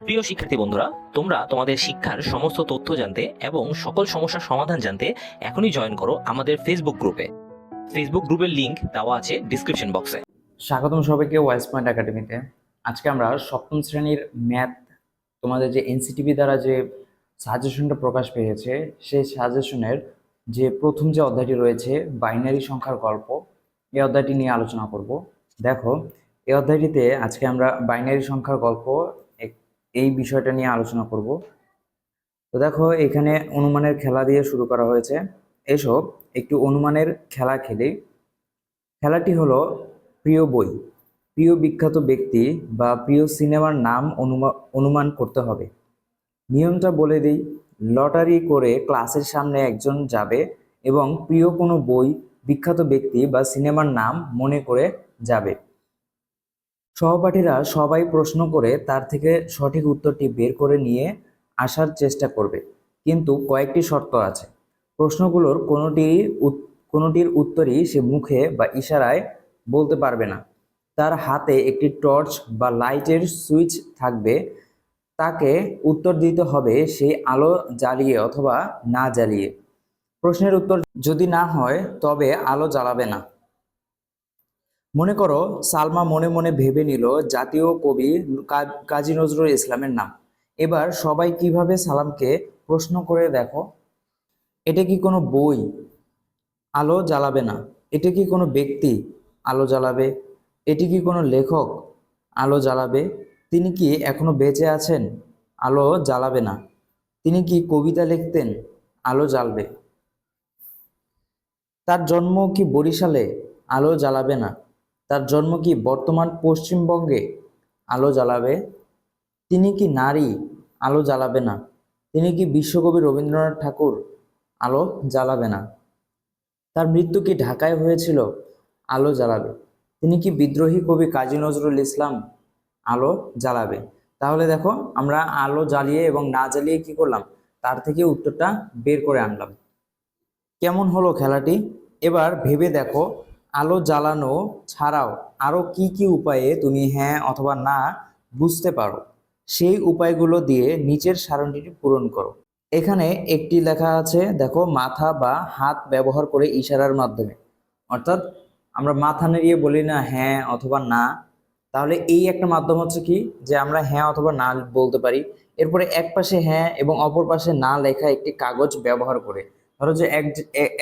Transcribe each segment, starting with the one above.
প্রিয় শিক্ষার্থী বন্ধুরা, তোমরা তোমাদের শিক্ষার সমস্ত তথ্য জানতে এবং সকল সমস্যার সমাধান জানতে এখনই জয়েন করো আমাদের ফেসবুক গ্রুপে ফেসবুক গ্রুপের লিংক দেওয়া আছে ডিসক্রিপশন বক্সে স্বাগতম সবাইকে ওয়াইস পয়েন্ট একাডেমিতে আজকে আমরা সপ্তম শ্রেণির ম্যাথ তোমাদের যে এনসিটিভি দ্বারা যে সাজেশনটা প্রকাশ পেয়েছে, সেই সাজেশনের যে প্রথম যে অধ্যায়টি রয়েছে বাইনারি সংখ্যার গল্প, এই অধ্যায়টি নিয়ে আলোচনা করব। দেখো, এই অধ্যায়টিতে আজকে আমরা বাইনারি সংখ্যার গল্প এই বিষয়টা নিয়ে আলোচনা করব। তো দেখো, এখানে অনুমানের খেলা দিয়ে শুরু করা হয়েছে। এসব একটু অনুমানের খেলা খেলি। খেলাটি হলো প্রিয় বই। প্রিয় বিখ্যাত ব্যক্তি বা প্রিয় সিনেমার নাম অনুমা অনুমান করতে হবে। নিয়মটা বলে দিই, লটারি করে ক্লাসের সামনে একজন যাবে এবং প্রিয় কোনো বই বিখ্যাত ব্যক্তি বা সিনেমার নাম মনে করে যাবে। সহপাঠীরা সবাই প্রশ্ন করে তার থেকে সঠিক উত্তরটি বের করে নিয়ে আসার চেষ্টা করবে। কিন্তু কয়েকটি শর্ত আছে। প্রশ্নগুলোর কোনোটি কোনোটির উত্তরই সে মুখে বা ইশারায় বলতে পারবে না। তার হাতে একটি টর্চ বা লাইটের সুইচ থাকবে। তাকে উত্তর দিতে হবে সেই আলো জ্বালিয়ে অথবা না জ্বালিয়ে। প্রশ্নের উত্তর যদি না হয়, তবে আলো জ্বালাবে না। মনে করো সালমা মনে মনে ভেবে নিল জাতীয় কবি কাজী নজরুল ইসলামের নাম। এবার সবাই কীভাবে সালামকে প্রশ্ন করে দেখো? এটা কি কোনো বই? আলো জ্বালাবে না। এটা কি কোনো ব্যক্তি? আলো জ্বালাবে। এটি কি কোনো লেখক? আলো জ্বালাবে। তিনি কি এখনও বেঁচে আছেন? আলো জ্বালাবে না। তিনি কি কবিতা লিখতেন? আলো জ্বালবে। তার জন্ম কি বরিশালে? আলো জ্বালাবে না। তার জন্ম কি বর্তমান পশ্চিমবঙ্গে আলো জ্বালাবে? তিনি কি নারী, আলো জ্বালাবে না? তিনি কি বিশ্বকবি রবীন্দ্রনাথ ঠাকুর, আলো জ্বালাবে না? তার মৃত্যু কি ঢাকায় হয়েছিল, আলো জ্বালাবে? তিনি কি বিদ্রোহী কবি কাজী নজরুল ইসলাম, আলো জ্বালাবে? তাহলে দেখো, আমরা আলো জ্বালিয়ে এবং না জ্বালিয়ে কি করলাম? তার থেকে উত্তরটা বের করে আনলাম। কেমন হলো খেলাটি? এবার ভেবে দেখো আলো জ্বালানো ছাড়াও আরও কি কি উপায়ে তুমি হ্যাঁ অথবা না বুঝতে পারো? সেই উপায়গুলো দিয়ে নিচের সারণীটি পূরণ করো। এখানে একটি লেখা আছে, দেখো, মাথা বা হাত ব্যবহার করে ইশারার মাধ্যমে। অর্থাৎ আমরা মাথা নেড়িয়ে বলি না হ্যাঁ অথবা না। তাহলে এই একটা মাধ্যম হচ্ছে কি? যে আমরা হ্যাঁ অথবা না বলতে পারি। এরপরে এক পাশে হ্যাঁ এবং অপর পাশে না লেখা একটি কাগজ ব্যবহার করে। ধরো যে এক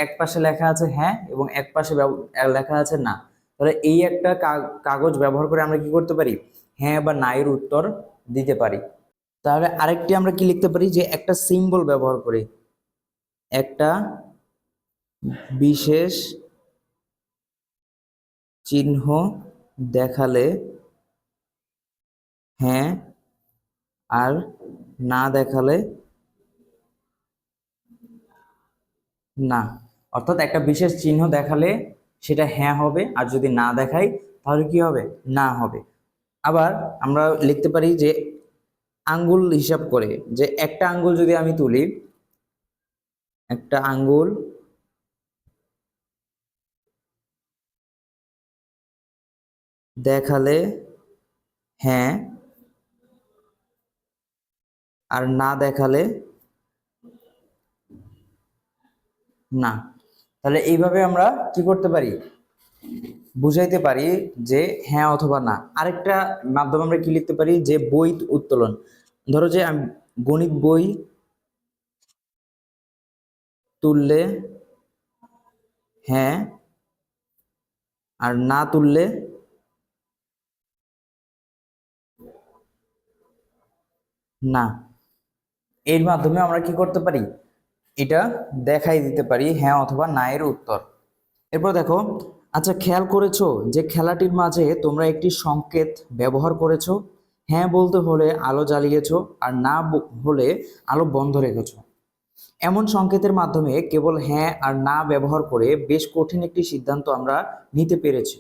এক পাশে লেখা আছে হ্যাঁ এবং এক পাশে লেখা আছে না। তাহলে এই একটা কাগজ ব্যবহার করে আমরা কি করতে পারি? হ্যাঁ বা না এর উত্তর দিতে পারি। তাহলে আরেকটি আমরা কি লিখতে পারি? যে একটা সিম্বল ব্যবহার করে। একটা বিশেষ চিহ্ন দেখালে হ্যাঁ আর না দেখালে না। অর্থাৎ একটা বিশেষ চিহ্ন দেখালে সেটা হ্যাঁ হবে, আর যদি না দেখাই, তাহলে কি হবে? না হবে। আবার আমরা লিখতে পারি যে আঙ্গুল হিসাব করে, যে একটা আঙ্গুল যদি আমি তুলি, একটা আঙ্গুল দেখালে হ্যাঁ আর না দেখালে না। তাহলে এইভাবে আমরা কি করতে পারি? বুঝাইতে পারি যে হ্যাঁ অথবা না। আরেকটা মাধ্যম আমরা কি লিখতে পারি? যে বই উত্তোলন। ধরো যে আমি গণিত বই তুললে হ্যাঁ আর না তুললে না। এর মাধ্যমে আমরা কি করতে পারি? এটা দেখাই দিতে পারি হ্যাঁ অথবা না এর উত্তর। এরপর দেখো আচ্ছা খেয়াল করেছ যে খেলাটির মাঝে তোমরা একটি সংকেত ব্যবহার করেছ? হ্যাঁ বলতে হলে আলো জ্বালিয়েছো আর না হলে আলো বন্ধ রেখেছো। এমন সংকেতের মাধ্যমে কেবল হ্যাঁ আর না ব্যবহার করে বেশ কঠিন একটি সিদ্ধান্ত আমরা নিতে পেরেছি।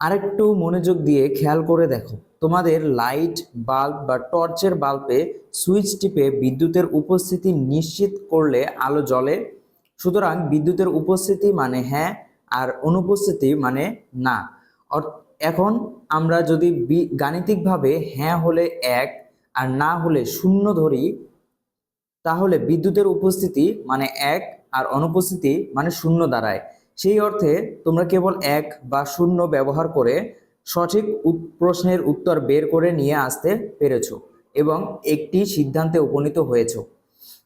আরেকটু মনোযোগ দিয়ে খেয়াল করে দেখো। তোমাদের লাইট বাল্ব বা টর্চের বাল্বে সুইচ টিপে বিদ্যুতের উপস্থিতি নিশ্চিত করলে আলো জ্বলে। সুতরাং বিদ্যুতের উপস্থিতি মানে হ্যাঁ আর অনুপস্থিতি মানে না। এখন আমরা যদি গাণিতিকভাবে হ্যাঁ হলে এক আর না হলে শূন্য ধরি, তাহলে বিদ্যুতের উপস্থিতি মানে এক আর অনুপস্থিতি মানে শূন্য দাঁড়ায়। সেই অর্থে তোমরা কেবল এক বা শূন্য ব্যবহার করে সঠিক প্রশ্নের উত্তর বের করে নিয়ে আসতে পেরেছ এবং একটি সিদ্ধান্তে উপনীত হয়েছো।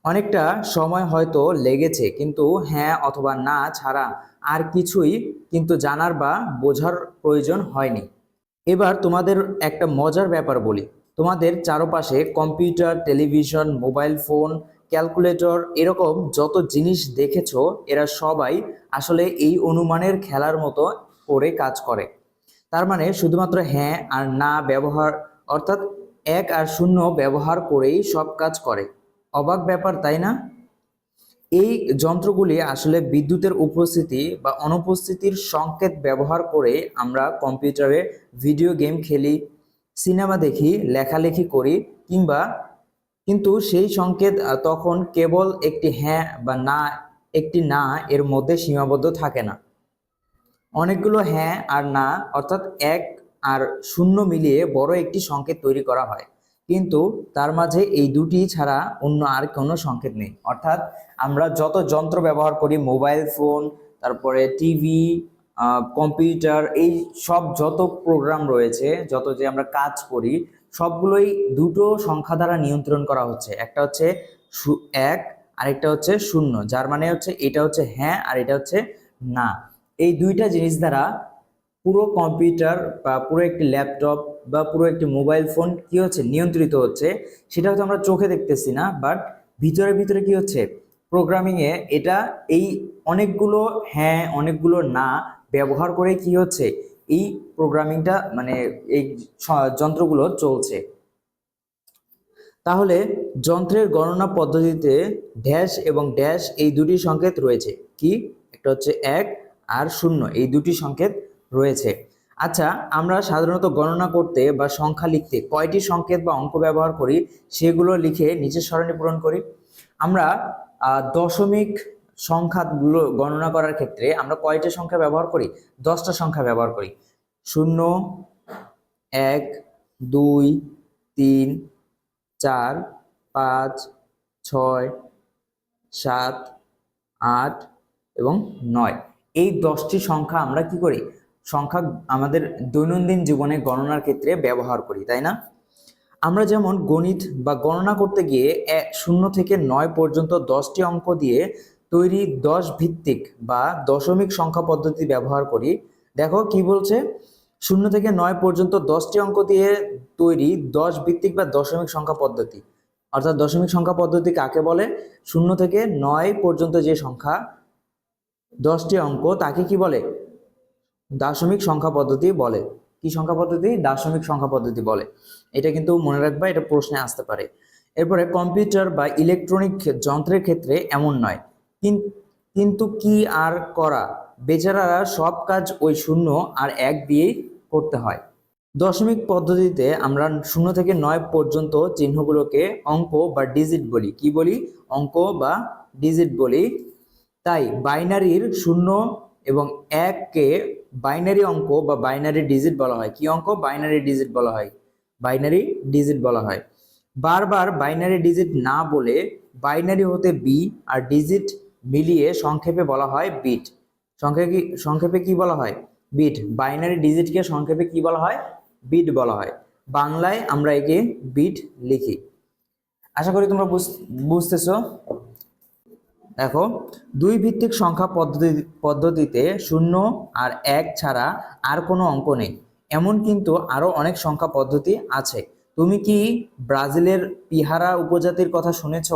অনেকটা সময় হয়তো লেগেছে, কিন্তু হ্যাঁ অথবা না ছাড়া আর কিছুই কিন্তু জানার বা বোঝার প্রয়োজন হয়নি। এবার তোমাদের একটা মজার ব্যাপার বলি। তোমাদের চারপাশে computer, television, mobile phone calculator এরকম যত জিনিস দেখেছ, এরা সবাই আসলে এই অনুমানের খেলার মতো করে কাজ করে। তার মানে শুধুমাত্র হ্যাঁ আর না ব্যবহার, অর্থাৎ এক আর শূন্য ব্যবহার করেই সব কাজ করে। অবাক ব্যাপার, তাই না? এই যন্ত্রগুলি আসলে বিদ্যুতের উপস্থিতি বা অনুপস্থিতির সংকেত ব্যবহার করে আমরা কম্পিউটারে ভিডিও গেম খেলি, সিনেমা দেখি, লেখালেখি করি কিংবা কিন্তু সেই সংকেত তখন কেবল একটি হ্যাঁ বা না, একটি না এর মধ্যে সীমাবদ্ধ থাকে না। অনেকগুলো হ্যাঁ আর না, অর্থাৎ এক আর শূন্য মিলিয়ে বড় একটি সংকেত তৈরি করা হয়। কিন্তু তার মাঝে এই দুটি ছাড়া অন্য আর কোনো সংকেত নেই। অর্থাৎ আমরা যত যন্ত্র ব্যবহার করি, মোবাইল ফোন, তারপরে টিভি কম্পিউটার, এই সব যত প্রোগ্রাম রয়েছে, যত যে আমরা কাজ করি সবগুলোই দুটো সংখ্যা দ্বারা নিয়ন্ত্রণ করা হচ্ছে। একটা হচ্ছে এক, আরেকটা হচ্ছে শূন্য, যার মানে হচ্ছে এটা হচ্ছে হ্যাঁ আর এটা হচ্ছে না। এই দুইটা জিনিস দ্বারা পুরো কম্পিউটার বা পুরো একটি ল্যাপটপ বা পুরো একটি মোবাইল ফোন কি হচ্ছে? নিয়ন্ত্রিত হচ্ছে। সেটা হয়তো আমরা চোখে দেখতেছি না, বাট ভিতরে ভিতরে কি হচ্ছে? প্রোগ্রামিং এ এটা এই অনেকগুলো হ্যাঁ অনেকগুলো না ব্যবহার করে কি হচ্ছে? এই প্রোগ্রামিংটা মানে এই যন্ত্রগুলো চলছে। তাহলে যন্ত্রের গণনা পদ্ধতিতে ড্যাশ এবং ড্যাশ এই দুটি সংকেত রয়েছে। কি? একটা হচ্ছে এক আর শূন্য, এই দুটি সংকেত রয়েছে। আচ্ছা আমরা সাধারণত গণনা করতে বা সংখ্যা লিখতে কয়টি সংকেত বা অঙ্ক ব্যবহার করি, সেগুলো লিখে নিচের সরণি পূরণ করি। আমরা দশমিক সংখ্যাগুলো গণনা করার ক্ষেত্রে আমরা কয়টি সংখ্যা ব্যবহার করি? দশটা সংখ্যা ব্যবহার করি। শূন্য, এক, দুই, তিন, চার, পাঁচ, ছয়, সাত, আট এবং নয়। এই দশটি সংখ্যা আমরা কি করি? সংখ্যা আমাদের দৈনন্দিন জীবনে গণনার ক্ষেত্রে ব্যবহার করি, তাই না? আমরা যেমন গণিত বা গণনা করতে গিয়ে শূন্য থেকে নয় পর্যন্ত দশটি অঙ্ক দিয়ে তৈরি দশ ভিত্তিক বা দশমিক সংখ্যা পদ্ধতি ব্যবহার করি। দেখো কি বলছে? শূন্য থেকে নয় পর্যন্ত দশটি অঙ্ক দিয়ে তৈরি দশ ভিত্তিক বা দশমিক সংখ্যা পদ্ধতি। অর্থাৎ দশমিক সংখ্যা পদ্ধতি কাকে বলে? শূন্য থেকে নয় পর্যন্ত যে সংখ্যা, দশটি অঙ্ক তাকে কি বলে? দার্শনিক সংখ্যা পদ্ধতি বলে। কি সংখ্যা পদ্ধতি? দার্শনিক সংখ্যা পদ্ধতি বলে। এটা কিন্তু মনে রাখবা, এটা প্রশ্নে আসতে পারে। এরপরে কম্পিউটার বা ইলেকট্রনিক যন্ত্রের ক্ষেত্রে এমন নয়। কিন্তু কি আর করা? বেচারারা সব কাজ ওই শূন্য আর এক দিয়েই করতে হয়। দশমিক পদ্ধতিতে আমরা শূন্য থেকে নয় পর্যন্ত চিহ্নগুলোকে অঙ্ক বা ডিজিট বলি। কি বলি? অঙ্ক বা ডিজিট বলি। তাই বাইনারির শূন্য এবং এককে বাইনারি অঙ্ক বা বাইনারি ডিজিট বলা হয়। কি অঙ্ক? বাইনারি ডিজিট বলা হয়। বাইনারি ডিজিট বলা হয়। বারবার বাইনারি ডিজিট না বলে বাইনারি হতে বি আর ডিজিট মিলিয়ে সংক্ষেপে বলা হয় বিট সংক্ষেপে কি সংক্ষেপে কি বলা হয়? বিট বাইনারি ডিজিটকে সংক্ষেপে কি বলা হয়? বিট বলা হয়। বাংলায় আমরা একে বিট লিখি। আশা করি তোমরা বুঝ- বুঝতেছো? দেখো, দুই ভিত্তিক সংখ্যা পদ্ধতি, পদ্ধতিতে শূন্য আর এক ছাড়া আর কোনো অঙ্ক নেই। এমন কিন্তু আরও অনেক সংখ্যা পদ্ধতি আছে। তুমি কি ব্রাজিলের পিহারা উপজাতির কথা শুনেছ?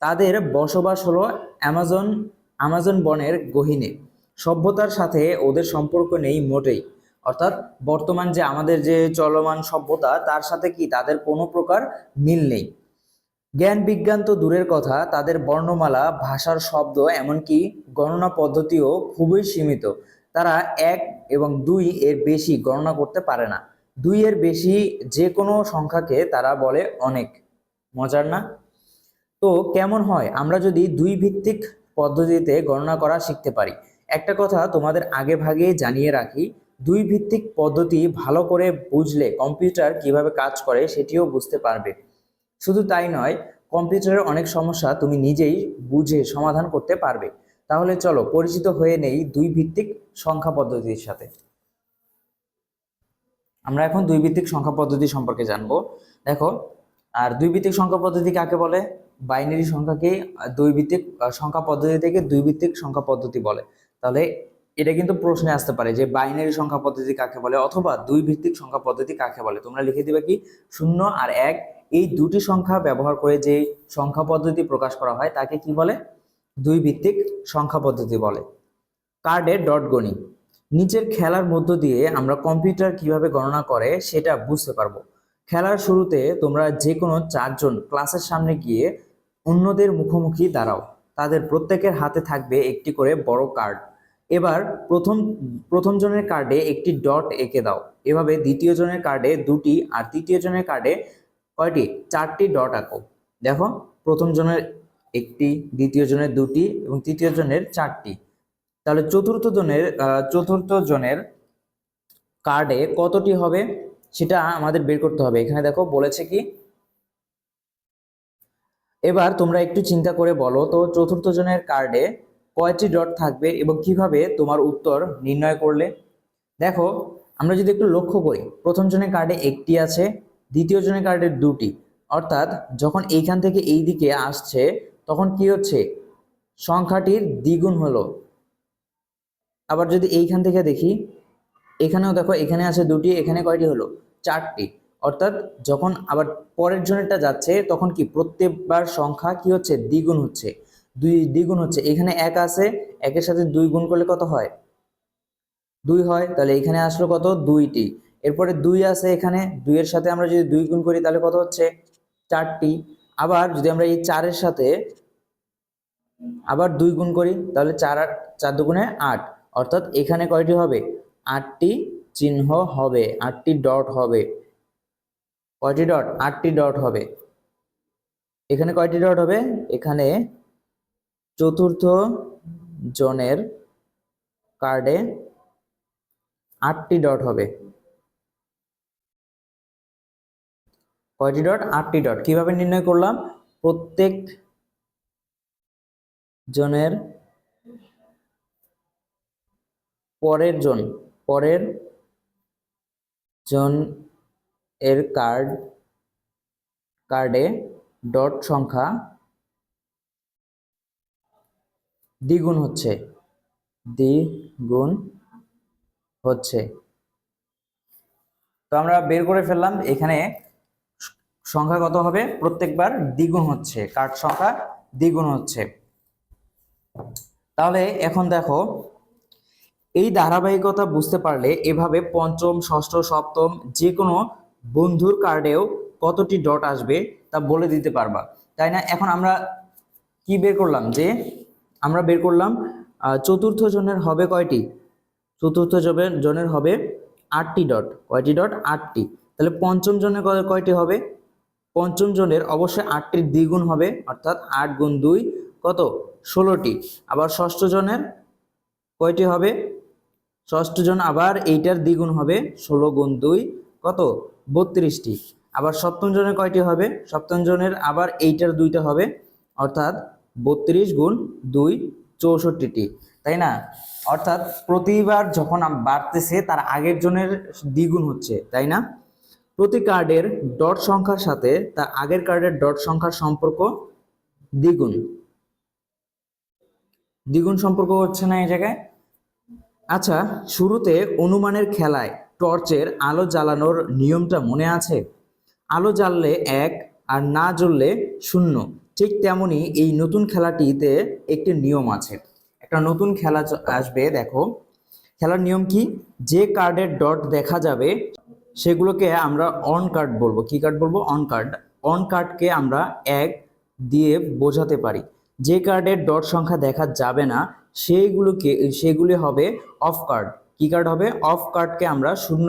তাদের বসবাস হলো অ্যামাজন আমাজন বনের গহীনে। সভ্যতার সাথে ওদের সম্পর্ক নেই মোটেই। অর্থাৎ বর্তমান যে আমাদের যে চলমান সভ্যতা, তার সাথে কি তাদের কোনো প্রকার মিল নেই? জ্ঞান বিজ্ঞান তো দূরের কথা, তাদের বর্ণমালা, ভাষার শব্দ, এমনকি গণনা পদ্ধতিও খুবই সীমিত। তারা এক এবং দুই এর বেশি গণনা করতে পারে না। দুই এর বেশি যে কোনো সংখ্যাকে তারা বলে অনেক। মজার না? তো কেমন হয়? আমরা যদি দুই ভিত্তিক পদ্ধতিতে গণনা করা শিখতে পারি। একটা কথা তোমাদের আগে ভাগে জানিয়ে রাখি, দুই ভিত্তিক পদ্ধতি ভালো করে বুঝলে কম্পিউটার কীভাবে কাজ করে সেটিও বুঝতে পারবে। শুধু তাই নয়, কম্পিউটারের অনেক সমস্যা তুমি নিজেই বুঝে সমাধান করতে পারবে। তাহলে চলো পরিচিত হয়ে নেই দুই ভিত্তিক সংখ্যা পদ্ধতির সাথে। আমরা এখন দুই ভিত্তিক সংখ্যা পদ্ধতি সম্পর্কে জানব। দেখো, আর দুই ভিত্তিক সংখ্যা পদ্ধতি কাকে বলে? বাইনারি সংখ্যাকে আহ, দুই ভিত্তিক সংখ্যা পদ্ধতি থেকে দুই ভিত্তিক সংখ্যা পদ্ধতি বলে। তাহলে এটা কিন্তু প্রশ্নে আসতে পারে যে বাইনারি সংখ্যা পদ্ধতি কাকে বলে অথবা দুই ভিত্তিক সংখ্যা পদ্ধতি কাকে বলে। তোমরা লিখে দিবে কি? শূন্য আর এক এই দুটি সংখ্যা ব্যবহার করে যে সংখ্যা পদ্ধতি প্রকাশ করা হয় তাকে কি বলে? দুই ভিত্তিক সংখ্যা পদ্ধতি বলে। কার্ডে ডট গণি নিচের খেলার মধ্য দিয়ে আমরা কম্পিউটার কীভাবে গণনা করে সেটা বুঝতে পারব। খেলার শুরুতে তোমরা যে কোনো চারজন ক্লাসের সামনে গিয়ে অন্যদের মুখোমুখি দাঁড়াও। তাদের প্রত্যেকের হাতে থাকবে একটি করে বড় কার্ড। এবার প্রথম প্রথম জনের কার্ডে একটি ডট এঁকে দাও। এভাবে দ্বিতীয় জনের কার্ডে দুটি আর তৃতীয় জনের কার্ডে কয়টি? চারটি ডট আঁকো। দেখো, প্রথম জনের একটি, দ্বিতীয় জনের দুটি এবং তৃতীয় জনের চারটি। তাহলে চতুর্থ জনের চতুর্থ জনের কার্ডে কতটি হবে? সেটা আমাদের বের করতে হবে। এখানে দেখো বলেছে কি? এবার তোমরা একটু চিন্তা করে বলো, তো চতুর্থ জনের কার্ডে কয়টি ডট থাকবে এবং কীভাবে তোমার উত্তর নির্ণয় করলে? দেখো, আমরা যদি একটু লক্ষ্য করি, প্রথম জনের কার্ডে একটি আছে, দ্বিতীয় জনের কার্ডে দুটি। অর্থাৎ যখন এইখান থেকে এই দিকে আসছে, তখন কি হচ্ছে? সংখ্যাটির দ্বিগুণ হলো। আবার যদি এইখান থেকে দেখি, এখানেও দেখো, এখানে আছে দুটি, এখানে কয়টি হলো? চারটি। অর্থাৎ যখন আবার পরের জনেরটা যাচ্ছে, তখন কি প্রত্যেকবার সংখ্যা কি হচ্ছে? দ্বিগুণ হচ্ছে। দুই দ্বিগুণ হচ্ছে। এখানে এক আছে, একের সাথে দুই গুণ করলে কত হয়? দুই হয়। তাহলে এখানে আসলো কত? দুইটি। এরপরে দুই আছে এখানে, দুইয়ের সাথে আমরা যদি দুই গুণ করি, তাহলে কত হচ্ছে? চারটি। আবার যদি আমরা এই চারের সাথে আবার দুই গুণ করি, তাহলে চার আট, চার দুগুণে আট। অর্থাৎ এখানে কয়টি হবে? আটটি চিহ্ন হবে, আটটি ডট হবে। কয়টি ডট? আটটি ডট হবে। এখানে কয়টি ডট হবে? এখানে চতুর্থ জনের কার্ডে আটটি ডট হবে। কয়টি ডট? আটটি ডট। কীভাবে নির্ণয় করলাম? প্রত্যেক জনের পরের জন পরের জন এর কার্ড কার্ডে ডট সংখ্যা দ্বিগুণ হচ্ছে। দ্বিগুণ হচ্ছে। তো আমরা বের করে ফেললাম। এখানে সংখ্যা কত হবে? প্রত্যেকবার দ্বিগুণ হচ্ছে। কার্ড সংখ্যা দ্বিগুণ হচ্ছে। তাহলে এখন দেখো, এই ধারাবাহিকতা বুঝতে পারলে এভাবে পঞ্চম, ষষ্ঠ, সপ্তম যে কোনো বন্ধুর কার্ডেও কতটি ডট আসবে তা বলে দিতে পারবা। তাই না? এখন আমরা কি বের করলাম যে, আমরা বের করলাম চতুর্থ জনের হবে কয়টি? চতুর্থ জনের হবে আটটি ডট। কয়টি ডট? আটটি। তাহলে পঞ্চম জনের কয়- কয়টি হবে? পঞ্চম জনের অবশ্যই আটটির দ্বিগুণ হবে, অর্থাৎ আট গুণ দুই কত? ষোলোটি। আবার ষষ্ঠ জনের কয়টি হবে? ষষ্ঠ জন আবার এইটার দ্বিগুণ হবে, ষোলো গুণ দুই কত? বত্রিশটি। আবার সপ্তম জনের কয়টি হবে? সপ্তম জনের আবার এইটার দুইটা হবে, অর্থাৎ বত্রিশ গুণ দুই চৌষট্টিটি। তাই না? অর্থাৎ প্রতিবার যখন বাড়তেছে, তার আগের জনের দ্বিগুণ হচ্ছে, তাই না? প্রতি কার্ডের ডট সংখ্যার সাথে তার আগের কার্ডের ডট সংখ্যার সম্পর্ক দ্বিগুণ। দ্বিগুণ সম্পর্ক হচ্ছে না এই জায়গায়? আচ্ছা শুরুতে অনুমানের খেলায় টর্চের আলো জ্বালানোর নিয়মটা মনে আছে? আলো জ্বাললে এক আর না জ্বললে শূন্য। ঠিক তেমনি এই নতুন খেলাটিতে একটি নিয়ম আছে। একটা নতুন খেলা আসবে, দেখো। খেলার নিয়ম কি? যে কার্ডের ডট দেখা যাবে, সেগুলোকে আমরা অন কার্ড বলব। কি কার্ড বলব? On card. অন কার্ডকে আমরা এক দিয়ে বোঝাতে পারি। যে কার্ডের ডট সংখ্যা দেখা যাবে না, সেইগুলোকে সেগুলি হবে অফ কার্ড। কি কার্ড হবে? অফ কার্ডকে আমরা শূন্য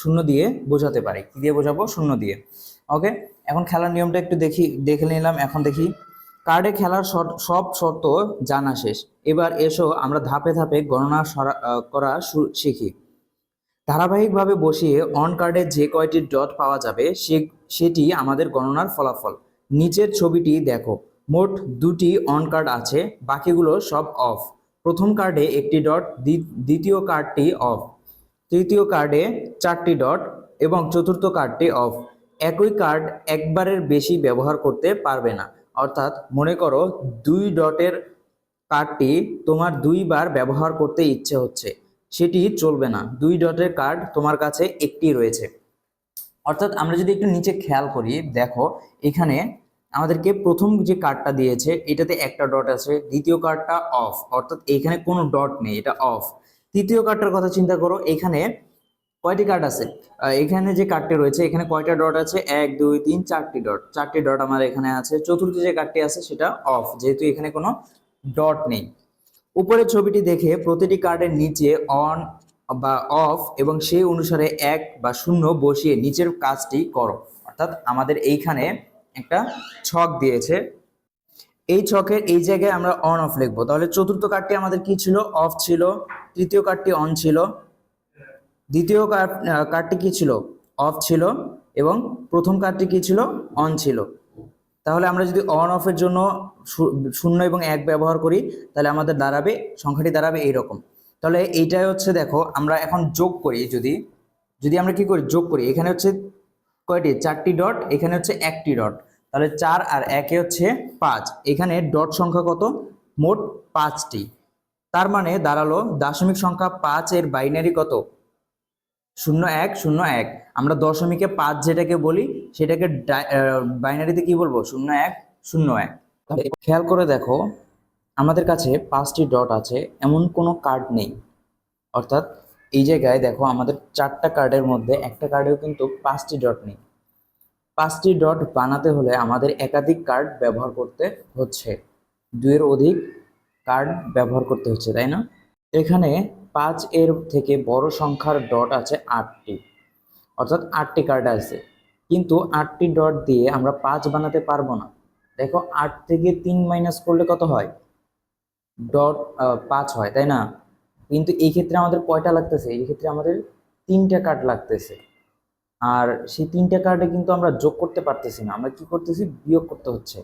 শূন্য দিয়ে বোঝাতে পারি। কি দিয়ে বোঝাবো? শূন্য দিয়ে। ওকে এখন খেলার নিয়মটা একটু দেখি, দেখে নিলাম। এখন দেখি। কার্ডে খেলার সব শর্ত জানা শেষ। এবার এসো, আমরা ধাপে ধাপে গণনা করা শিখি। ধারাবাহিকভাবে বসিয়ে অন কার্ডে যে কয়টি ডট পাওয়া যাবে, সে, সেটি আমাদের গণনার ফলাফল। নিচের ছবিটি দেখো। মোট দুটি অন কার্ড আছে, বাকিগুলো সব অফ প্রথম কার্ডে একটি ডট দ্বিতীয় কার্ডটি অফ, তৃতীয় কার্ডে চারটি ডট এবং চতুর্থ কার্ডটি অফ। একই কার্ড একবারের বেশি ব্যবহার করতে পারবে না। অর্থাৎ মনে করো দুই ডটের কার্ডটি তোমার দুইবার ব্যবহার করতে ইচ্ছে হচ্ছে, সেটি চলবে না। দুই ডটের কার্ড তোমার কাছে একটি রয়েছে। অর্থাৎ আমরা যদি একটু নিচে খেয়াল করি, দেখো এখানে আমাদেরকে প্রথম যে কার্ডটা দিয়েছে, এটাতে একটা ডট আছে, দ্বিতীয় কার্ডটা অফ অর্থাৎ এখানে কোনো ডট নেই, এটা অফ তৃতীয় কার্ডটার কথা চিন্তা করো, এখানে কয়টি কার্ড আছে? এখানে যে কার্ডটি রয়েছে, এখানে কয়টা ডট আছে? এক, দুই, তিন, চারটি ডট চারটি ডট আমার এখানে আছে। চতুর্থ যে কার্ডটি আছে, সেটা অফ যেহেতু এখানে কোনো ডট নেই। উপরের ছবিটি দেখে প্রতিটি কার্ডের নিচে অন বা অফ এবং সেই অনুসারে এক বা শূন্য বসিয়ে নিচের কাজটি করো। অর্থাৎ আমাদের এইখানে একটা ছক দিয়েছে। এই ছকের এই জায়গায় আমরা অন অফ লিখব। তাহলে চতুর্থ কার্ডটি আমাদের কি ছিল? অফ ছিল। তৃতীয় কার্ডটি অন ছিল। দ্বিতীয় কার্ড কার্ডটি কি ছিল? অফ ছিল। এবং প্রথম কার্ডটি কি ছিল? অন ছিল। তাহলে আমরা যদি অন অফের জন্য শূন্য এবং এক ব্যবহার করি, তাহলে আমাদের দাঁড়াবে, সংখ্যাটি দাঁড়াবে এইরকম। তাহলে এইটাই হচ্ছে, দেখো, আমরা এখন যোগ করি যদি যদি আমরা কি করি? যোগ করি। এখানে হচ্ছে কয়টি? চারটি ডট, এখানে হচ্ছে একটি ডট। তাহলে চার আর একে হচ্ছে পাঁচ। এখানে ডট সংখ্যা কত? মোট পাঁচটি। তার মানে দাঁড়াল, দশমিক সংখ্যা পাঁচ এর বাইনারি কত? শূন্য এক শূন্য এক। আমরা দশমিকে পাঁচ যেটাকে বলি, সেটাকে বাইনারিতে কি বলব? শূন্য এক শূন্য এক। তাহলে খেয়াল করে দেখো, আমাদের কাছে পাঁচটি ডট আছে, এমন কোনো কার্ড নেই। অর্থাৎ এই জায়গায় দেখো আমাদের চারটা কার্ডের মধ্যে একটা কার্ডেও কিন্তু পাঁচটি ডট নেই। পাঁচটি ডট বানাতে হলে আমাদের একাধিক কার্ড ব্যবহার করতে হচ্ছে। দুইয়ের অধিক কার্ড ব্যবহার করতে হচ্ছে, তাই না? এখানে পাঁচ এর থেকে বড় সংখ্যার ডট আছে আটটি। অর্থাৎ আটটি কার্ড আছে। কিন্তু আটটি ডট দিয়ে আমরা পাঁচ বানাতে পারব না। দেখো আট থেকে তিন মাইনাস করলে কত হয়? ডট পাঁচ হয়, তাই না? কিন্তু এই ক্ষেত্রে আমাদের কয়টা লাগতেছে? এই ক্ষেত্রে আমাদের তিনটা কার্ড লাগতেছে। আর সেই তিনটা কার্ডে কিন্তু আমরা যোগ করতে পারতেছি না। আমরা কি করতেছি? বিয়োগ করতে হচ্ছে।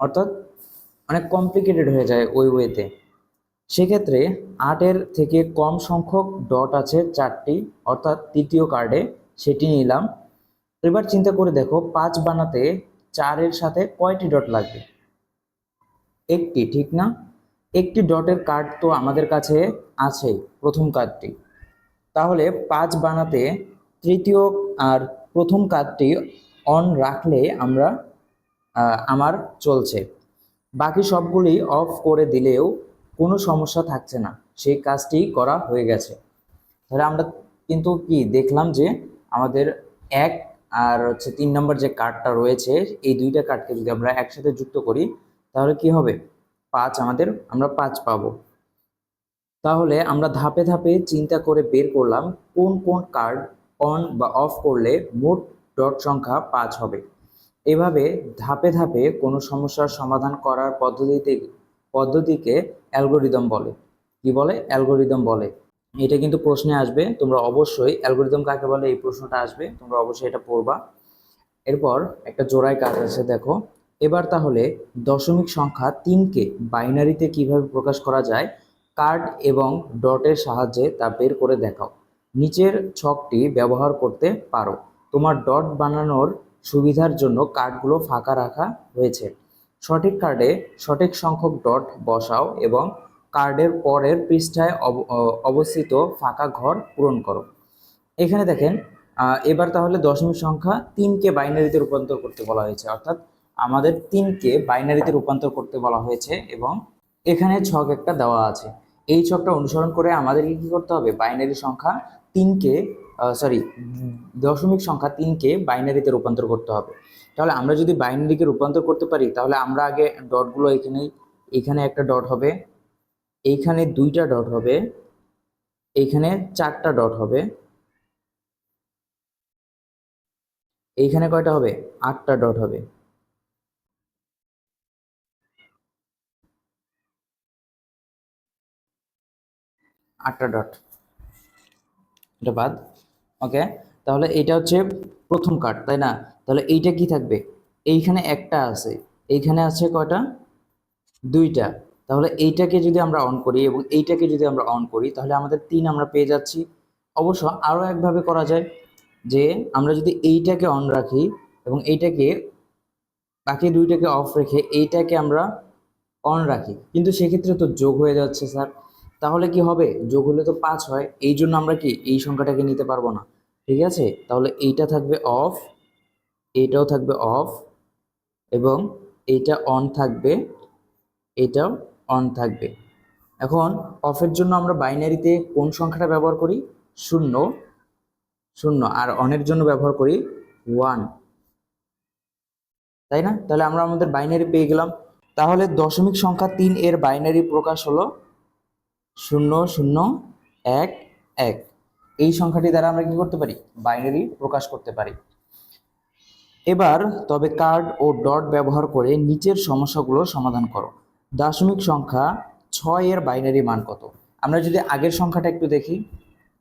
অর্থাৎ অনেক কমপ্লিকেটেড হয়ে যায় ওই ওয়েতে সেক্ষেত্রে আটের থেকে কম সংখ্যক ডট আছে চারটি। অর্থাৎ তৃতীয় কার্ডে সেটি নিলাম। এবার চিন্তা করে দেখো, পাঁচ বানাতে চারের সাথে কয়টি ডট লাগবে? একটি, ঠিক না? একটি ডটের কার্ড তো আমাদের কাছে আছে প্রথম কার্ডটি। তাহলে পাঁচ বানাতে তৃতীয় আর প্রথম কার্ডটি অন রাখলে আমরা আমার চলছে। বাকি সবগুলি অফ করে দিলেও কোনো সমস্যা থাকছে না। সেই কাজটি করা হয়ে গেছে। তাহলে আমরা কিন্তু কি দেখলাম যে আমাদের এক আর হচ্ছে তিন নম্বর যে কার্ডটা রয়েছে, এই দুইটা কার্ডকে যদি আমরা একসাথে যুক্ত করি, তাহলে কি হবে? পাঁচ আমাদের, আমরা পাঁচ পাবো। তাহলে আমরা ধাপে ধাপে চিন্তা করে বের করলাম কোন কোন কার্ড অন বা অফ করলে মোট ডট সংখ্যা পাঁচ হবে। এভাবে ধাপে ধাপে কোনো সমস্যার সমাধান করার পদ্ধতিতে, পদ্ধতিকে অ্যালগোরিদম বলে। কি বলে? অ্যালগোরিদম বলে। এটা কিন্তু প্রশ্নে আসবে, তোমরা অবশ্যই, অ্যালগোরিদম কাকে বলে? এই প্রশ্নটা আসবে, তোমরা অবশ্যই এটা পড়বা। এরপর একটা জোড়ায় কাজ আছে, দেখো। এবার তাহলে দশমিক সংখ্যা তিনকে বাইনারিতে কীভাবে প্রকাশ করা যায়, কার্ড এবং ডটের সাহায্যে তা বের করে দেখাও। নিচের ছকটি ব্যবহার করতে পারো। তোমার ডট বানানোর সুবিধার জন্য কার্ডগুলো ফাঁকা রাখা হয়েছে। সঠিক কার্ডে সঠিক সংখ্যক ডট বসাও এবং কার্ডের পরের পৃষ্ঠায় অব- অবস্থিত ফাঁকা ঘর পূরণ করো। এখানে দেখেন এবার তাহলে দশমিক সংখ্যা তিনকে বাইনারিতে রূপান্তর করতে বলা হয়েছে। অর্থাৎ আমাদের তিনকে বাইনারিতে রূপান্তর করতে বলা হয়েছে এবং এখানে ছক একটা দেওয়া আছে। এই ছকটা অনুসরণ করে আমাদেরকে কি করতে হবে? বাইনারি সংখ্যা তিনকে সরি দশমিক সংখ্যা তিনকে বাইনারিতে রূপান্তর করতে হবে। তাহলে আমরা যদি বাইনারিকে রূপান্তর করতে পারি, তাহলে আমরা আগে ডটগুলো এখানে এখানে একটা ডট হবে, এইখানে দুইটা ডট হবে, এইখানে চারটা ডট হবে, এইখানে কয়টা হবে? আটটা ডট হবে। আটটা ডট। এটা বাদ। ওকে তাহলে এটা হচ্ছে প্রথম কার্ড তাই না? তাহলে এইটা কি থাকবে? এইখানে একটা আছে, এইখানে আছে কয়টা? দুইটা। তাহলে এইটাকে যদি আমরা অন করি এবং এইটাকে যদি আমরা অন করি, তাহলে আমাদের তিন আমরা পেয়ে যাচ্ছি। অবশ্য আরও একভাবে করা যায় যে আমরা যদি এইটাকে অন রাখি এবং এইটাকে বাকি দুইটাকে অফ রেখে এইটাকে আমরা অন রাখি। কিন্তু সেক্ষেত্রে তো যোগ হয়ে যাচ্ছে, স্যার। তাহলে কি হবে? যোগ হলে তো পাঁচ হয়। এই জন্য আমরা কি এই সংখ্যাটাকে নিতে পারব না? ঠিক আছে? তাহলে এইটা থাকবে অফ এইটাও থাকবে অফ, এবং এইটা অন থাকবে, এটাও অন থাকবে। এখন অফের জন্য আমরা বাইনারিতে কোন সংখ্যাটা ব্যবহার করি? শূন্য। শূন্য। আর অনের জন্য ব্যবহার করি ওয়ান তাই না? তাহলে আমরা আমাদের বাইনারি পেয়ে গেলাম। তাহলে দশমিক সংখ্যা তিন এর বাইনারি প্রকাশ হলো শূন্য শূন্য এক এক। এই সংখ্যাটি দ্বারা আমরা কি করতে পারি? বাইনারি প্রকাশ করতে পারি। এবার তবে কার্ড ও ডট ব্যবহার করে নিচের সমস্যাগুলো সমাধান করো। দশমিক সংখ্যা ছয় এর বাইনারি মান কত? আমরা যদি আগের সংখ্যাটা একটু দেখি,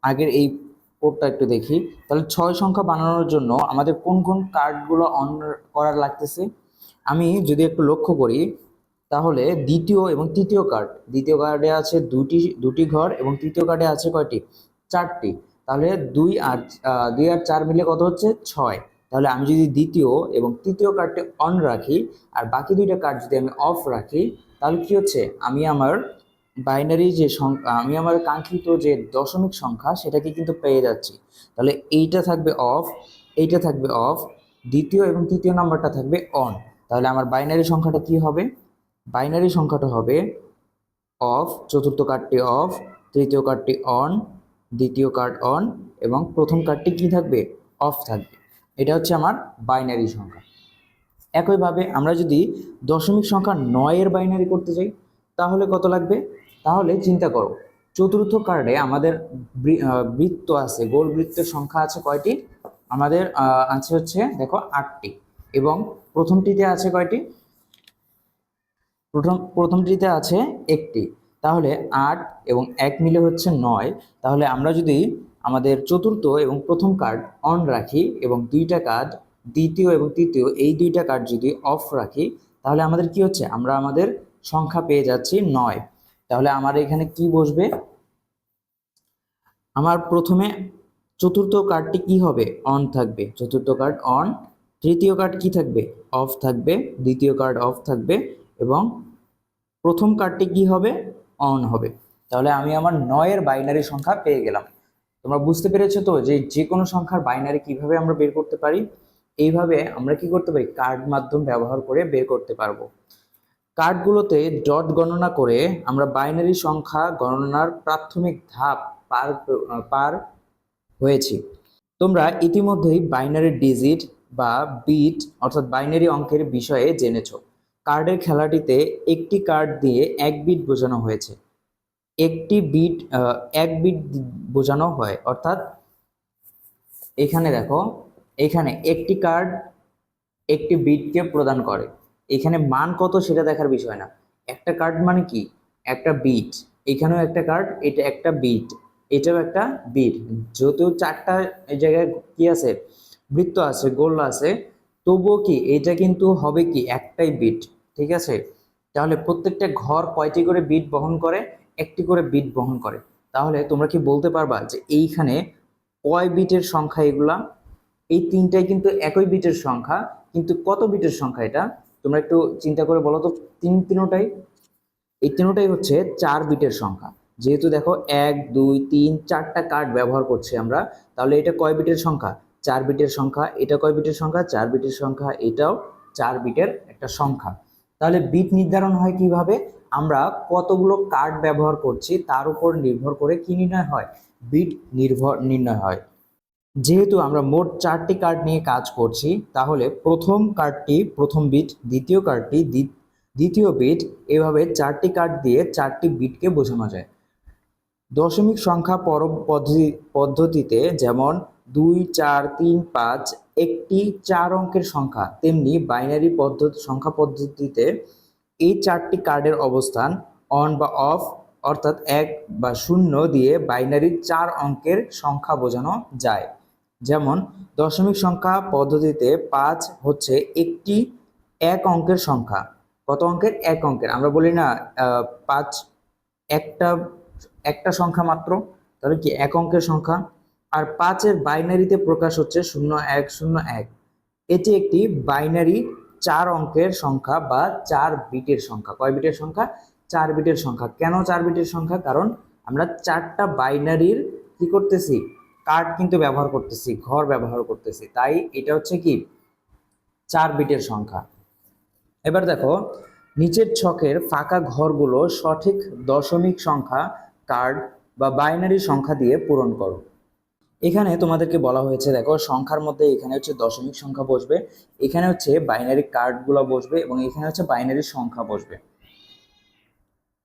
আগের এই কোডটা একটু দেখি, তাহলে ছয় সংখ্যা বানানোর জন্য আমাদের কোন কোন কার্ডগুলো অন করার লাগতেছে? আমি যদি একটু লক্ষ্য করি তাহলে দ্বিতীয় এবং তৃতীয় কার্ড দ্বিতীয় কার্ডে আছে দুটি দুটি ঘর এবং তৃতীয় কার্ডে আছে কয়টি? চারটি। তাহলে দুই আর দুই আর চার মিলে কত হচ্ছে? ছয়। তাহলে আমি যদি দ্বিতীয় এবং তৃতীয় কার্ডটি অন রাখি আর বাকি দুইটা কার্ড যদি আমি অফ রাখি, তাহলে কি হচ্ছে? আমি আমার বাইনারি যে আমি আমার কাঙ্ক্ষিত যে দশমিক সংখ্যা সেটাকে কিন্তু পেয়ে যাচ্ছি। তাহলে এইটা থাকবে অফ এইটা থাকবে অফ দ্বিতীয় এবং তৃতীয় নাম্বারটা থাকবে অন তাহলে আমার বাইনারি সংখ্যাটা কি হবে? বাইনারি সংখ্যাটা হবে অফ চতুর্থ কার্ডটি অফ তৃতীয় কার্ডটি অন দ্বিতীয় কার্ড অন এবং প্রথম কার্ডটি কি থাকবে? অফ থাকবে। এটা হচ্ছে আমার বাইনারি সংখ্যা। একইভাবে আমরা যদি দশমিক সংখ্যা নয়ের বাইনারি করতে যাই, তাহলে কত লাগবে? তাহলে চিন্তা করো, চতুর্থ কার্ডে আমাদের বৃত্ত আছে, গোল বৃত্তের সংখ্যা আছে কয়টি? আমাদের আছে হচ্ছে, দেখো আটটি এবং প্রথমটিতে আছে কয়টি? প্রথম, প্রথমটিতে আছে একটি। তাহলে আট এবং এক মিলে হচ্ছে নয়। তাহলে আমরা যদি আমাদের চতুর্থ এবং প্রথম কার্ড অন রাখি এবং দুইটা কার্ড দ্বিতীয় এবং তৃতীয়, এই দুইটা কার্ড যদি অফ রাখি, তাহলে আমাদের কি হচ্ছে? আমরা আমাদের সংখ্যা পেয়ে যাচ্ছি নয়। তাহলে আমার এখানে কি বসবে? আমার প্রথমে চতুর্থ কার্ডটি কি হবে? অন থাকবে। চতুর্থ কার্ড অন তৃতীয় কার্ড কি থাকবে? অফ থাকবে। দ্বিতীয় কার্ড অফ থাকবে। এবং প্রথম কার্ডটি কি হবে? অন হবে। তাহলে আমি আমার নয়ের বাইনারি সংখ্যা পেয়ে গেলাম। তোমরা বুঝতে পেরেছ তো যে যে কোনো সংখ্যার বাইনারি কীভাবে আমরা বের করতে পারি? এইভাবে আমরা কি করতে পারি? কার্ড মাধ্যম ব্যবহার করে বের করতে পারব। কার্ডগুলোতে ডট গণনা করে আমরা বাইনারি সংখ্যা গণনার প্রাথমিক ধাপ পার পার হয়েছি। তোমরা ইতিমধ্যেই বাইনারি ডিজিট বা বিট অর্থাৎ বাইনারি অঙ্কের বিষয়ে জেনেছো। কার্ডের খেলাটিতে একটি কার্ড দিয়ে এক বিট বোঝানো হয়েছে। একটি বিট এক বিট বোঝানো হয়। অর্থাৎ এখানে দেখো, এখানে একটি কার্ড একটি বিটকে প্রদান করে। এখানে মান কত সেটা দেখার বিষয় না। একটা কার্ড মানে কি? একটা বিট। এখানেও একটা কার্ড, এটা একটা বিট। এটাও একটা বিট। যেহেতু চারটা এই জায়গায় কি আছে? বৃত্ত আছে, গোল আছে, তবুও কি? এটা কিন্তু হবে কি? একটাই বিট। ঠিক আছে? তাহলে প্রত্যেকটা ঘর কয়টি করে বিট বহন করে? একটি করে বিট বহন করে। তাহলে তোমরা কি বলতে পারবা যে এইখানে কয় বিটের সংখ্যা এগুলা? এই তিনটাই কিন্তু একই বিটের সংখ্যা, কিন্তু কত বিটের সংখ্যা এটা? তোমরা একটু চিন্তা করে বলো তো, তিন তিনোটাই? এই তিনোটাই হচ্ছে চার বিটের সংখ্যা। যেহেতু দেখো এক, দুই, তিন, চারটা কার্ড ব্যবহার করছি আমরা, তাহলে এটা কয় বিটের সংখ্যা? চার বিটের সংখ্যা, এটা কয় বিটের সংখ্যা? চার বিটের সংখ্যা, এটাও চার বিটের একটা সংখ্যা। তাহলে বিট নির্ধারণ হয় কীভাবে? আমরা কতগুলো কার্ড ব্যবহার করছি তার উপর নির্ভর করে কি নির্ণয় হয়? বিট নির্ভর, নির্ণয় হয়। যেহেতু আমরা মোট চারটি কার্ড নিয়ে কাজ করছি, তাহলে প্রথম কার্ডটি প্রথম বিট, দ্বিতীয় কার্ডটি দ্বি- দ্বিতীয় বিট, এভাবে চারটি কার্ড দিয়ে চারটি বিটকে বোঝানো যায়। দশমিক সংখ্যা পর পদ্ধতি, পদ্ধতিতে যেমন দুই, চার, তিন, পাঁচ একটি চার অঙ্কের সংখ্যা। তেমনি বাইনারি পদ্ধতি সংখ্যা পদ্ধতিতে এই চারটি কার্ডের অবস্থান অন বা অফ অর্থাৎ এক বা শূন্য দিয়ে বাইনারি চার অঙ্কের সংখ্যা বোঝানো যায়। যেমন, দশমিক সংখ্যা পদ্ধতিতে পাঁচ হচ্ছে একটি এক অঙ্কের সংখ্যা। কত অঙ্কের? এক অঙ্কের। আমরা বলি না পাঁচ একটা একটা সংখ্যা মাত্র, তাহলে কি এক অঙ্কের সংখ্যা? আর পাঁচের বাইনারিতে প্রকাশ হচ্ছে শূন্য এক শূন্য এক। এটি একটি বাইনারি চার অঙ্কের সংখ্যা বা চার বিটের সংখ্যা। কয় বিটের সংখ্যা? চার বিটের সংখ্যা। কেন চার বিটের সংখ্যা? কারণ আমরা চারটা বাইনারির কি করতেছি? কার্ড কিন্তু ব্যবহার করতেছি, ঘর ব্যবহার করতেছি। তাই এটা হচ্ছে কি? চার বিটের সংখ্যা। এবার দেখো, নিচের ছকের ফাঁকা ঘরগুলো সঠিক দশমিক সংখ্যা, কার্ড বা বাইনারি সংখ্যা দিয়ে পূরণ করো। এখানে তোমাদেরকে বলা হয়েছে, দেখো, সংখ্যার মধ্যে এখানে হচ্ছে দশমিক সংখ্যা বসবে, এখানে হচ্ছে বাইনারি কার্ডগুলো বসবে এবং এখানে হচ্ছে বাইনারি সংখ্যা বসবে।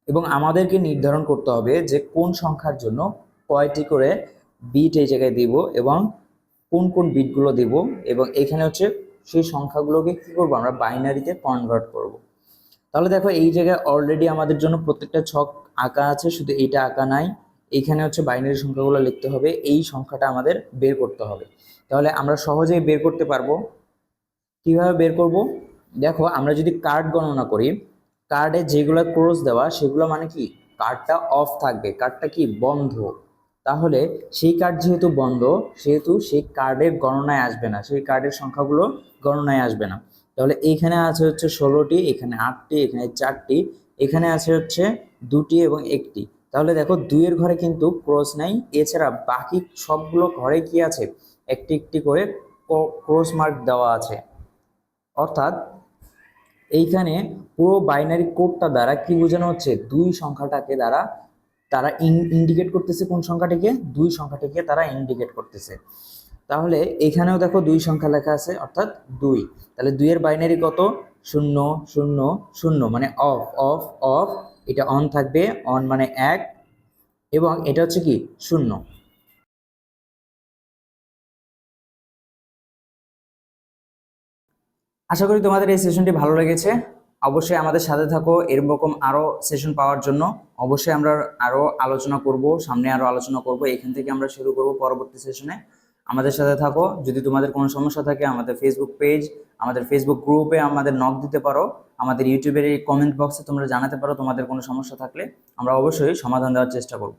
এবং আমাদেরকে নির্ধারণ করতে হবে যে কোন সংখ্যার জন্য কয়টি করে বিট এই জায়গায় দিব এবং কোন কোন বিটগুলো দিব এবং এখানে হচ্ছে সেই সংখ্যাগুলোকে কি করব আমরা বাইনারিতে কনভার্ট করব। তাহলে দেখো, এই জায়গায় অলরেডি আমাদের জন্য প্রত্যেকটা ছক আঁকা আছে, শুধু এইটা আঁকা নাই। এইখানে হচ্ছে বাইনারি সংখ্যাগুলো লিখতে হবে, এই সংখ্যাটা আমাদের বের করতে হবে। তাহলে আমরা সহজেই বের করতে পারব। কীভাবে বের করব? দেখো, আমরা যদি কার্ড গণনা করি কার্ডে যেগুলো ক্রস দেওয়া, সেগুলো মানে কি? কার্ডটা অফ থাকবে। কার্ডটা কি? বন্ধ। তাহলে সেই কার্ড যেহেতু বন্ধ, সেহেতু সেই কার্ডের গণনায় আসবে না। সেই কার্ডের সংখ্যাগুলো গণনায় আসবে না। তাহলে এইখানে আছে হচ্ছে ষোলোটি, এখানে আটটি, এখানে চারটি, এখানে আছে হচ্ছে দুটি এবং একটি। তাহলে দেখো দুইয়ের ঘরে কিন্তু ক্রস নাই। এছাড়া বাকি সবগুলো ঘরে কি আছে? একটি একটি করে ক্রস মার্ক দেওয়া আছে। অর্থাৎ এইখানে পুরো বাইনারি কোডটা দ্বারা কি বোঝানো হচ্ছে? দুই সংখ্যাটাকে দ্বারা তারা ইন্ডিকেট করতেছে কোন সংখ্যাটিকে? দুই সংখ্যাটিকে তারা ইন্ডিকেট করতেছে। তাহলে এখানেও দেখো দুই সংখ্যা লেখা আছে, অর্থাৎ দুই। তাহলে দুইয়ের বাইনারি কত? শূন্য শূন্য শূন্য। মানে অফ অফ অফ এটা অন থাকবে অন মানে এক, এবং এটা হচ্ছে কি? শূন্য। আশা করি তোমাদের এই সেশনটি ভালো লেগেছে। অবশ্যই আমাদের সাথে থাকো, এরকম আরও সেশন পাওয়ার জন্য। অবশ্যই আমরা আরও আলোচনা করব, সামনে আরও আলোচনা করব, এখান থেকে আমরা শুরু করব পরবর্তী সেশনে আমাদের সাথে থাকো, যদি তোমাদের কোনো সমস্যা থাকে আমাদের ফেসবুক পেজ আমাদের ফেসবুক গ্রুপে আমাদের নক দিতে পারো। আমাদের ইউটিউবের এই কমেন্ট বক্সে তোমরা জানাতে পারো তোমাদের কোনো সমস্যা থাকলে। আমরা অবশ্যই সমাধান দেওয়ার চেষ্টা করব।